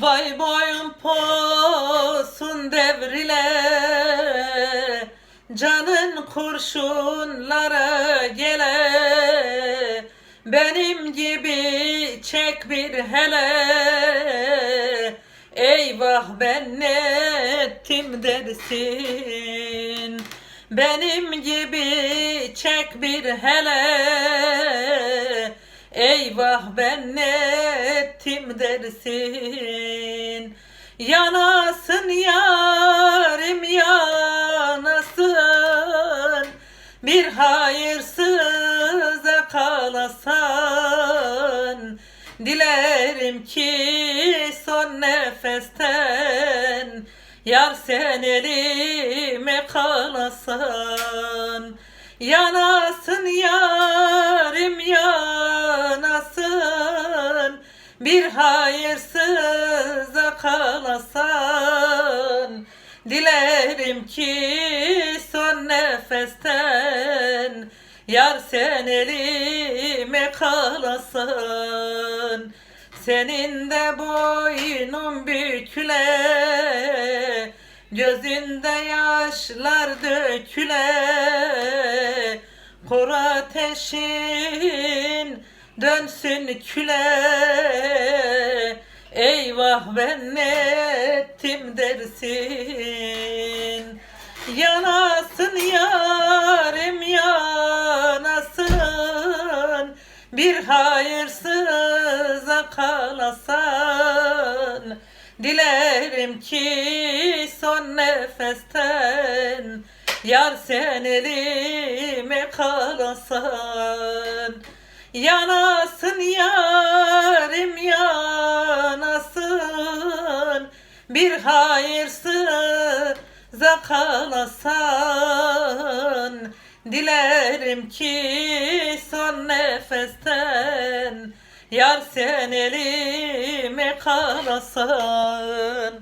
Vay boyun posun devrile Canın kurşunlara gele. Benim gibi çek bir hele Eyvah ben ne ettim dersin. Benim gibi çek bir hele Eyvah ben ne ettim dersin Yanasın yarim yanasın. Bir hayırsıza kalasan. Dilerim ki son nefesten Yar sen elime kalasan. Yanasın Bir hayırsıza kalasan Dilerim ki son nefesten Yar sen elime kalasan. Senin de boynun büküle Gözünde yaşlar döküle. Kor ateşin dönsün küle Eyvah ben ne ettim dersin? Yanasın yarim yanasın. Bir hayırsıza kalasan Dilerim ki son nefesten Yar sen elime kalasan Yanasın yarim yanasın. Bir hayırsıza kalasan Dilerim ki son nefesten Yar sen elime kalasan